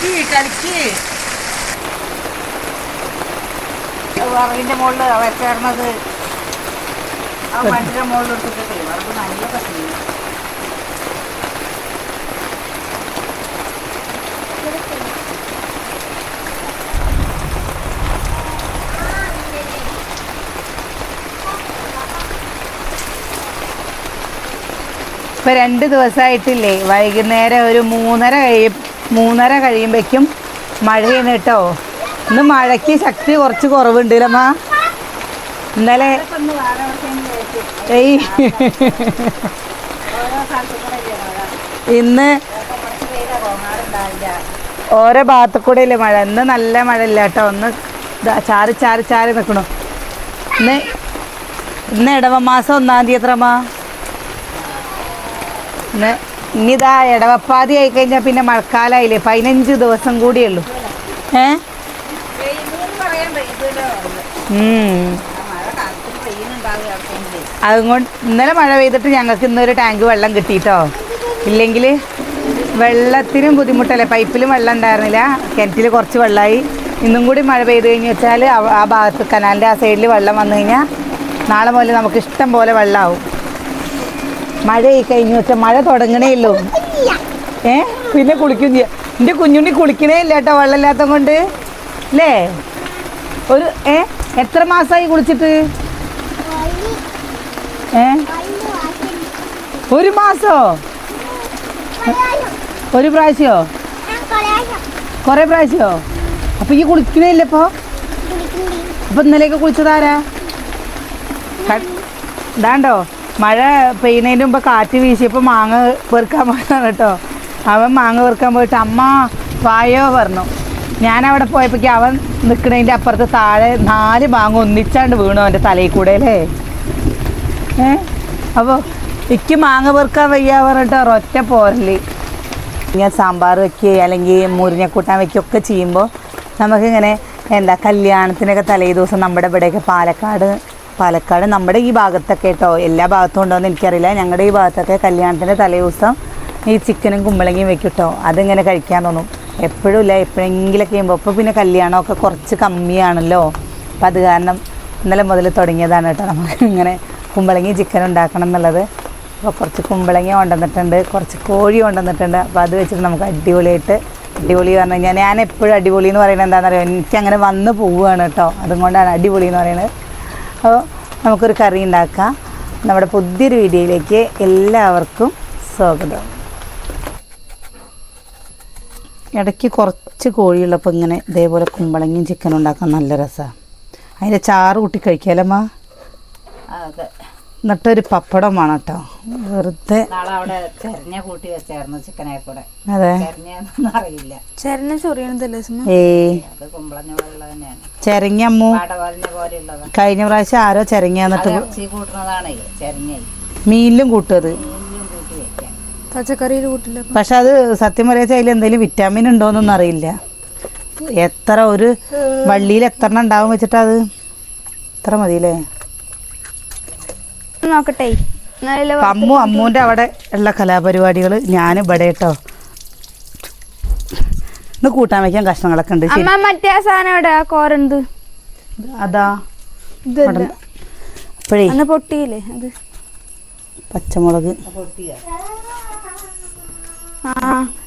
കളിക്ക് കളിക്ക്. വറവിന്റെ മുകളിൽ വെച്ചേർന്നത് ആ മണ്ണിന്റെ മുകളിൽ എടുത്തിട്ടേ വറവ് നല്ല പറ്റില്ല ഇപ്പൊ രണ്ട് ദിവസമായിട്ടില്ലേ വൈകുന്നേരം ഒരു മൂന്നര കഴിയും. മൂന്നര കഴിയുമ്പോഴേക്കും മഴയാണ് കേട്ടോ ഇന്ന് മഴയ്ക്ക് ശക്തി കുറച്ച് കുറവുണ്ട് അമ്മ ഇന്നലെ. ഏയ്. ഇന്ന്. ഓരോ ഭാഗത്തു കൂടെ ഇല്ലേ മഴ ഇന്ന് നല്ല മഴ ഇല്ല കേട്ടോ ഒന്ന് ചാറി ചാറി ചാറി നിൽക്കണു ഇന്ന് ഇന്ന് ഇടവ മാസം ഒന്നാം തീയതി എത്രമാ ഇന്ന് ഇനിതാ ഇടവപ്പാതി ആയി കഴിഞ്ഞാൽ പിന്നെ മഴക്കാലമായില്ലേ പതിനഞ്ച് ദിവസം കൂടിയുള്ളൂ. ഏ. അതുകൊണ്ട് ഇന്നലെ മഴ പെയ്തിട്ട് ഞങ്ങൾക്ക് ഇന്നൊരു ടാങ്ക് വെള്ളം കിട്ടിയിട്ടോ ഇല്ലെങ്കിൽ വെള്ളത്തിനും ബുദ്ധിമുട്ടല്ലേ? പൈപ്പിലും വെള്ളം ഉണ്ടായിരുന്നില്ല. കിണറ്റിൽ കുറച്ച് വെള്ളമായി. ഇന്നും കൂടി മഴ പെയ്ത് കഴിഞ്ഞ് വെച്ചാൽ ആ ഭാഗത്ത് കനാലിന്റെ ആ സൈഡിൽ വെള്ളം വന്നു കഴിഞ്ഞാൽ നാളെ മുതൽ നമുക്ക് ഇഷ്ടം പോലെ വെള്ളമാവും മഴ കഴിഞ്ഞു പക്ഷെ മഴ തുടങ്ങണേ ഉള്ളൂ ഏ? പിന്നെ കുളിക്കും ചെയ്യാം. എന്റെ കുഞ്ഞുണ്ണി കുളിക്കണേ ഇല്ല കേട്ടോ വെള്ളമില്ലാത്ത കൊണ്ട്. അല്ലേ ഒരു ഏ? എത്ര മാസമായി കുളിച്ചിട്ട്? ഏ? ഒരു മാസോ? ഒരു പ്രാവശ്യോ? കൊറേ പ്രാവശ്യോ? അപ്പൊ ഈ കുളിക്കണേ ഇല്ല ഇപ്പൊ? അപ്പൊ ഇന്നലെയൊക്കെ കുളിച്ചതാരാ ഇതാണ്ടോ? മഴ പെയ്യുന്നതിന് മുമ്പ് കാറ്റ് വീശിയപ്പോൾ മാങ്ങ പെറുക്കാൻ പോയതാണ് കേട്ടോ. അവൻ മാങ്ങ പെറുക്കാൻ പോയിട്ട് അമ്മ വായോ പറഞ്ഞു. ഞാൻ അവിടെ പോയപ്പോഴേക്കും അവൻ നിൽക്കണതിന്റെ അപ്പുറത്ത് താഴെ നാല് മാങ്ങ ഒന്നിച്ചാണ്ട് വീണു അവന്റെ തലയിൽ കൂടെ അല്ലേ? ഏ? അപ്പോൾ എനിക്ക് മാങ്ങ പെറുക്കാൻ വയ്യ പറഞ്ഞിട്ട് ഒരൊറ്റ പോരൽ. ഞാൻ സാമ്പാർ വെക്കുക അല്ലെങ്കിൽ മുരിഞ്ഞക്കൂട്ടാൻ വെക്കുകയൊക്കെ ചെയ്യുമ്പോൾ നമുക്കിങ്ങനെ എന്താ കല്യാണത്തിനൊക്കെ തലേ ദിവസം നമ്മുടെ ഇവിടെയൊക്കെ പാലക്കാട് പാലക്കാട് നമ്മുടെ ഈ ഭാഗത്തൊക്കെ കേട്ടോ എല്ലാ ഭാഗത്തും ഉണ്ടോ എന്ന് എനിക്കറിയില്ല. ഞങ്ങളുടെ ഈ ഭാഗത്തൊക്കെ കല്യാണത്തിന്റെ തലേ ദിവസം ഈ ചിക്കനും കുമ്പളങ്ങിയും വെക്കും കേട്ടോ അതിങ്ങനെ കഴിക്കാൻ തോന്നും. എപ്പോഴും ഇല്ല എപ്പോഴെങ്കിലൊക്കെ ചെയ്യുമ്പോൾ ഇപ്പോൾ പിന്നെ കല്യാണമൊക്കെ കുറച്ച് കമ്മിയാണല്ലോ. അപ്പം അത് കാരണം ഇന്നലെ മുതൽ തുടങ്ങിയതാണ് കേട്ടോ നമുക്ക് ഇങ്ങനെ കുമ്പളങ്ങി ചിക്കൻ ഉണ്ടാക്കണം എന്നുള്ളത്. അപ്പോൾ കുറച്ച് കുമ്പളങ്ങി കൊണ്ടുവന്നിട്ടുണ്ട്. കുറച്ച് കോഴി കൊണ്ടുവന്നിട്ടുണ്ട്. അപ്പോൾ അത് വെച്ചിട്ട് നമുക്ക് അടിപൊളിയായിട്ട് അടിപൊളി പറഞ്ഞു കഴിഞ്ഞാൽ ഞാൻ എപ്പോഴും അടിപൊളി എന്ന് പറയുന്നത് എന്താണെന്നറിയാം? എനിക്ക് അങ്ങനെ വന്ന് പോവുകയാണ് കേട്ടോ അതുകൊണ്ടാണ് അടിപൊളി എന്ന് പറയുന്നത്. അപ്പോൾ നമുക്കൊരു കറി ഉണ്ടാക്കാം. നമ്മുടെ പുതിയൊരു വീഡിയോയിലേക്ക് എല്ലാവർക്കും സ്വാഗതം. ഇടയ്ക്ക് കുറച്ച് കോഴിയുള്ളപ്പോൾ ഇങ്ങനെ ഇതേപോലെ കുമ്പളങ്ങയും ചിക്കനും ഉണ്ടാക്കാൻ നല്ല രസമാണ് അതിന്റെ ചാറ് കൂട്ടി കഴിക്കാലമ്മ അതെ. എന്നിട്ടൊരു പപ്പടം വേണം കേട്ടോ വെറുതെ. നാളെ അവിടെ ചെരഞ്ഞ കൂട്ടി വെച്ചായിരുന്നു ചിക്കനെ കൂടെ. അതെ. അറിയില്ല. ചെരഞ്ഞ ചൊറിയണതല്ലേ ഏയ് ചെരങ്ങമ്മു പാടവലിഞ്ഞ കഴിഞ്ഞ പ്രാവശ്യം ആരോ ചെരങ്ങ മീനിലും കൂട്ടും അത് എല്ലാം കൂട്ടി വെക്കാൻ പച്ചക്കറിയിൽ കൂട്ടില്ല. പക്ഷെ അത് സത്യം പറയാ അതിൽ എന്തെങ്കിലും വിറ്റാമിൻ ഉണ്ടോന്നൊന്നും അറിയില്ല. എത്ര ഒരു വള്ളിയിൽ എത്ര എണ്ണം ഉണ്ടാവും വെച്ചിട്ടത് അത്? എത്ര മതിയില്ലേ? നോക്കട്ടെ. അമ്മു അമ്മൂന്റെ അവിടെ ഉള്ള കലാപരിപാടികൾ ഞാൻ ഇവിടെ കേട്ടോ. ഇന്ന് കൂട്ടാൻ വയ്ക്കാൻ കഷ്ണങ്ങളൊക്കെ ഉണ്ട് അമ്മ മറ്റേ സാധനം എവിടെ ആ കോരന്ത് അതാ. അപ്പോഴേ. പൊട്ടിയില്ലേ? അത്. പച്ചമുളക്. ആ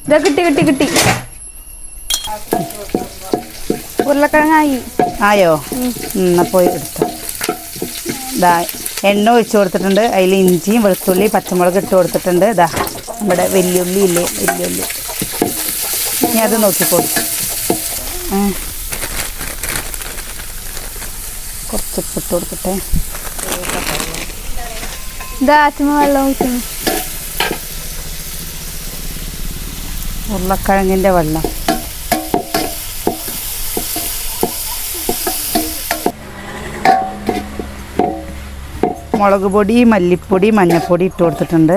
ഇതാ കിട്ടി കിട്ടി കിട്ടി. ഉരുളക്കിഴങ്ങായി. ആയോ? എന്നാ പോയി എടുത്തോ. എണ്ണ ഒഴിച്ചു കൊടുത്തിട്ടുണ്ട്. അതിൽ ഇഞ്ചിയും വെളുത്തുള്ളി പച്ചമുളക് ഇട്ട് കൊടുത്തിട്ടുണ്ട്. ഇതാ നമ്മുടെ വെല്ലുള്ളി ഇല്ലേ? വെല്ലുള്ളി. ഇനി അത് നോക്കിക്കോളൂ. കുറച്ച് ഉപ്പിട്ട് കൊടുക്കട്ടെ. വെള്ളം ഉരുളക്കിഴങ്ങിന്റെ വെള്ളം. മുളക് പൊടി മല്ലിപ്പൊടി മഞ്ഞൾപ്പൊടി ഇട്ട് കൊടുത്തിട്ടുണ്ട്.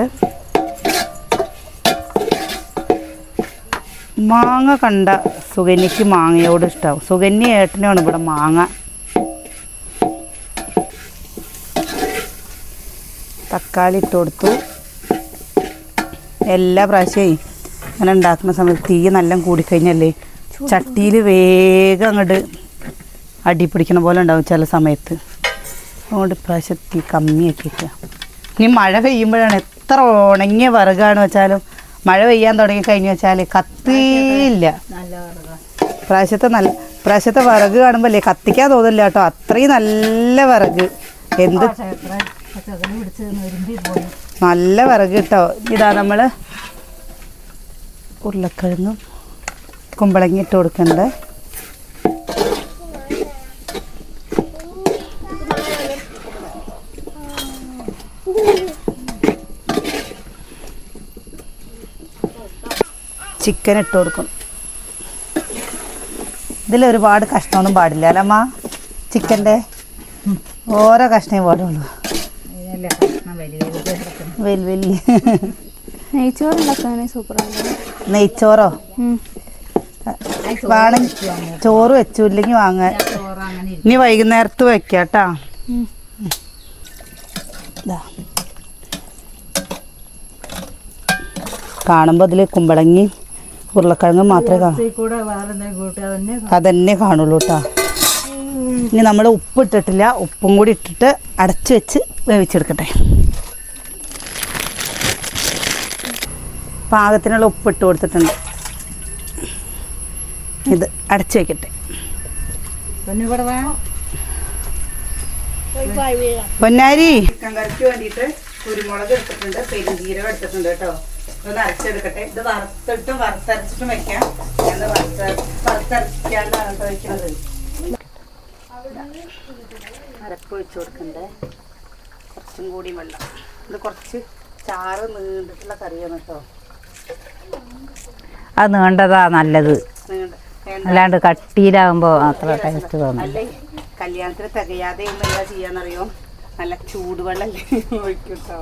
മാങ്ങ കണ്ട സുഗന്യക്ക് മാങ്ങയോട് ഇഷ്ടമാവും സുഗന്യ ഏട്ടനാണ് ഇവിടെ മാങ്ങ. തക്കാളി ഇട്ട് കൊടുത്തു. എല്ലാ പ്രാവശ്യം അങ്ങനെ ഉണ്ടാക്കുന്ന സമയത്ത് തീ നല്ല കൂടിക്കഴിഞ്ഞല്ലേ ചട്ടിയിൽ വേഗം അങ്ങോട്ട് അടി പിടിക്കണ പോലെ ഉണ്ടാവും ചില സമയത്ത്. അതുകൊണ്ട് ഇപ്രാവശ്യം തീ കമ്മിയാക്കിയിട്ട് ഇനി മഴ പെയ്യുമ്പോഴാണ് എത്ര ഉണങ്ങിയ വിറകാണ് വെച്ചാലും മഴ പെയ്യാൻ തുടങ്ങി കഴിഞ്ഞു വെച്ചാൽ കത്തിയില്ല. പ്രാവശ്യത്തെ നല്ല പ്രാവശ്യത്തെ വിറക് കാണുമ്പോൾ അല്ലേ കത്തിക്കാൻ തോന്നില്ല കേട്ടോ. അത്രയും നല്ല വിറക്. എന്ത് നല്ല വിറക് കേട്ടോ. ഇതാ നമ്മൾ ഉരുളക്കിഴങ്ങും കുമ്പളങ്ങി ഇട്ട് കൊടുക്കണ്ടേ ചിക്കൻ ഇട്ട് കൊടുക്കും. ഇതിൽ ഒരുപാട് കഷ്ണമൊന്നും പാടില്ല അല്ലമ്മ ചിക്കന്റെ? ഓരോ കഷ്ണേ പാടുള്ളൂ. വലിയ വലിയ നെയ്ച്ചോറ് സൂപ്പറാണ്. നെയ്ച്ചോറോ? ചോറ് വെച്ചു ഇല്ലെങ്കിൽ വാങ്ങാൻ. ഇനി വൈകുന്നേരത്ത് വെക്കാട്ടാ. കാണുമ്പോൾ അതിൽ കുമ്പളങ്ങി ഉരുളക്കിഴങ്ങ് മാത്രമേ കാണൂ. അതന്നെ കാണുള്ളൂ കേട്ടോ ഇനി നമ്മൾ ഉപ്പ് ഇട്ടിട്ടില്ല. ഉപ്പും കൂടി ഇട്ടിട്ട് അടച്ചു വെച്ച് വേവിച്ചെടുക്കട്ടെ. പാകത്തിനുള്ള ഉപ്പ് ഇട്ട് കൊടുത്തിട്ടുണ്ട്. ഇത് അടച്ചു വെക്കട്ടെ. പൊന്നാരി. ചിക്കൻ കറിക്ക് വേണ്ടിയിട്ട് കുരുമുളക് എടുത്തിട്ടുണ്ട്. പെരുംജീരകം എടുത്തിട്ടുണ്ട് കേട്ടോ. ഇതൊന്ന് അരച്ചെടുക്കട്ടെ. ഇത് വറുത്തിട്ടും വറുത്തരച്ചിട്ടും വെക്കാം. ഞാൻ വറുത്ത വറുത്തരച്ചിട്ടാണ് കേട്ടോ വെക്കുന്നത്. അരപ്പ് ഒഴിച്ച് കൊടുക്കണ്ടേ? കുറച്ചും കൂടി വെള്ളം. ഇത് കുറച്ച് ചാറ് നീണ്ടിട്ടുള്ള കറിയാണ് കേട്ടോ. അത് നീണ്ടതാ നല്ലത്. അല്ലാണ്ട് കട്ടിയിലാകുമ്പോൾ അത്ര ടേസ്റ്റ് തോന്നും അല്ലേ? കല്യാണത്തിന് തികയാതെ ഒന്നും എന്താ ചെയ്യാന്നറിയോ? നല്ല ചൂടുവെള്ളം ഒഴിക്കും കേട്ടോ.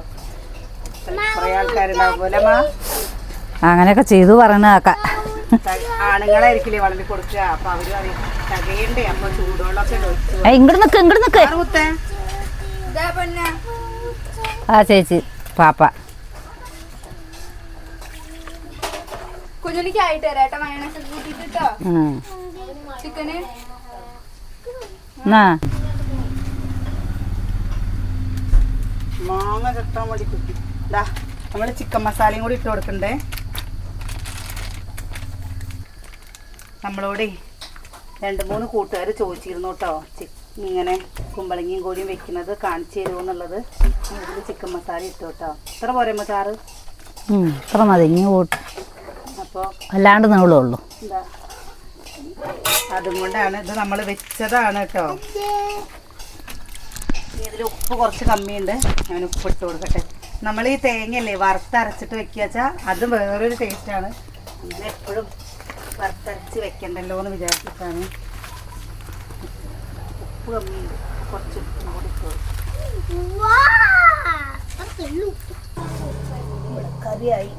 കുറേ അങ്ങനെയൊക്കെ ചെയ്തു പറയണ കേക്കാം ആണുങ്ങളായിരിക്കില്ലേ വളർത്തി കൊടുക്കുക. അപ്പൊ അവർ പറയും തികയണ്ടേ? അപ്പൊ ചൂടുവെള്ളമൊക്കെ ഒഴിച്ചു ഇങ്ങോട്ട് നിക്ക് ഇങ്ങോട്ട് നിക്ക്. കുത്തേ ആ ചേച്ചി പാപ്പ. കുഞ്ഞുണിക്ക് ആയിട്ട് തരാട്ടോ മയണൊക്കെ കൂട്ടിട്ടോ ഉം. ചിക്കന്. മാങ്ങ കെട്ടാൻ വേണ്ടി കുത്തി ഇതാ നമ്മൾ ചിക്കൻ മസാലയും കൂടി ഇട്ട് കൊടുക്കണ്ടേ? നമ്മളോടേ രണ്ട് മൂന്ന് കൂട്ടുകാർ ചോദിച്ചിരുന്നു കേട്ടോ ഇങ്ങനെ കുമ്പളങ്ങിയും കോഴിയും വെക്കുന്നത് കാണിച്ചു തരുമോ എന്നുള്ളത്. ഇതിൽ ചിക്കൻ മസാല ഇട്ടു കേട്ടോ ഇത്ര പോരെ മസാറ് ഇത്ര മതി. ഇനി കൂട്ട്. അപ്പോൾ അല്ലാണ്ട് നീളുള്ളൂ എന്താ അതും കൊണ്ടാണ് ഇത് നമ്മൾ വെച്ചതാണ് കേട്ടോ ഇതിൽ ഉപ്പ് കുറച്ച് കമ്മിയുണ്ട്. ഞാൻ ഉപ്പ് ഇട്ട് കൊടുക്കട്ടെ. നമ്മൾ ഈ തേങ്ങയല്ലേ വറുത്തരച്ചിട്ട് വെക്കുക വെച്ചാൽ അത് വേറൊരു ടേസ്റ്റാണ് അങ്ങനെ എപ്പോഴും വറുത്തരച്ച് വെക്കണ്ടല്ലോ എന്ന് വിചാരിച്ചിട്ടാണ്. ഉപ്പ് കമ്മി കുറച്ച് കറിയായി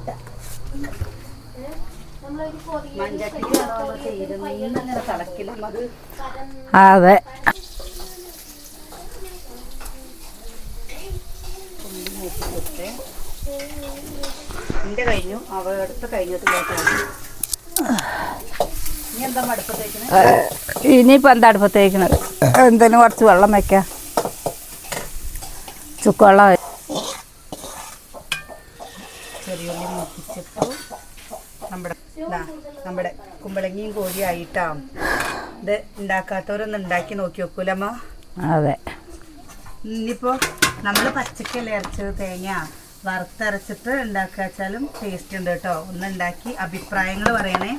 കൂടി എന്റെ കഴിഞ്ഞു. അവടുത്ത് എന്താ വെക്കണേ ഇനിയിപ്പോൾ എന്താ അടുപ്പത്തേക്കണത് എന്തിനും കുറച്ച് വെള്ളം വെക്കാം. ചുക്കുവെള്ളം ചെറിയുള്ളി മുപ്പിച്ചിട്ടു നമ്മുടെ നമ്മുടെ കുമ്പളങ്ങിയും കോഴിയായിട്ടാ ഇത് ഉണ്ടാക്കാത്തവരൊന്ന് ഉണ്ടാക്കി നോക്കി വെക്കൂലമ്മ അതെ. ഇനിയിപ്പോ നമ്മൾ പച്ചക്കല്ലേ അരച്ചത് തേങ്ങ. വറുത്തരച്ചിട്ട് ഉണ്ടാക്കുക വെച്ചാലും ടേസ്റ്റ് ഉണ്ട് കേട്ടോ. ഒന്ന് ഉണ്ടാക്കി അഭിപ്രായങ്ങൾ പറയണേ.